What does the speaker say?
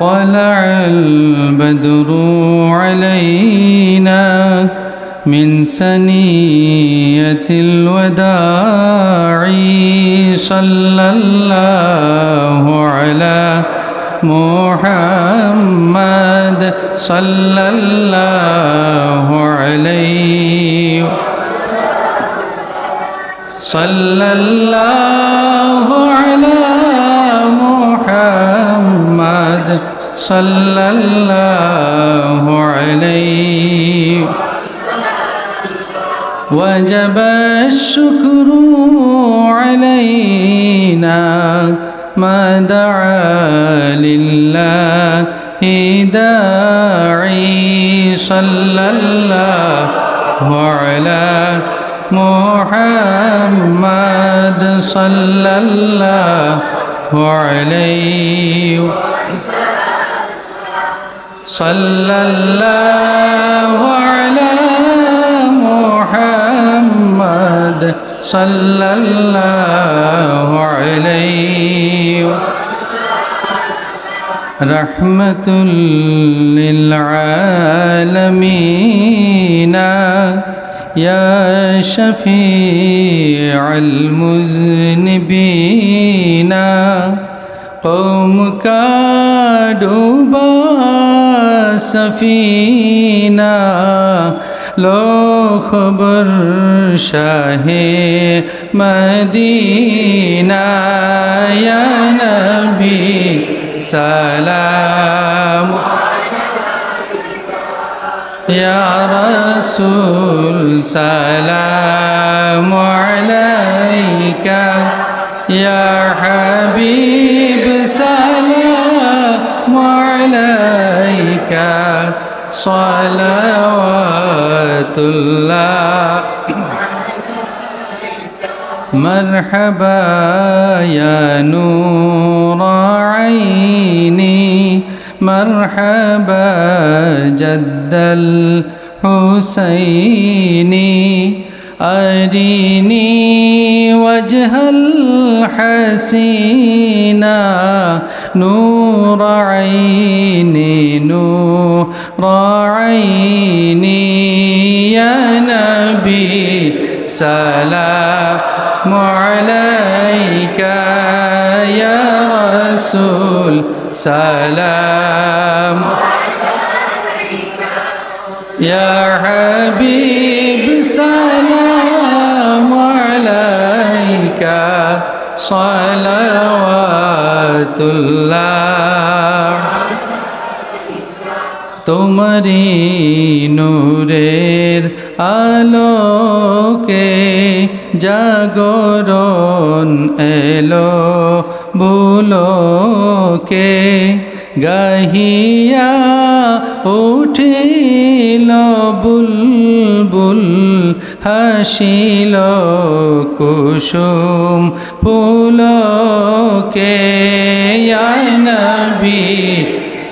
طلع البدر علينا من سنية الوداع صلى الله على محمد صلى الله عليه صلى الله على صلى الله عليه. وجب الشكر علينا ما دعا لله داعي. صلى الله على محمد صلى الله عليه. صلى الله على محمد صلى الله عليه رحمة للعالمين. يا شفيع المذنبين. قومك دوبا سفينا لو خبر شاه مدينة يا نبي سلام يا رسول سلام عليك يا حبيب سلام۔ عليك صلوات الله. مرحبا يا نور عيني. مرحبا جد الحسين. أريني وجه الحسينا نور عيني نور عيني. يا نبي سلام عليك. يا رسول سلام. يا حبيب سلام عليك. صلوات রহমতুল্লাহ। তোমারি নূরের আলোকে জাগরণ এলো বুলোকে গাহিয়া উঠিল বুল হাসিল কুসুম পুলকে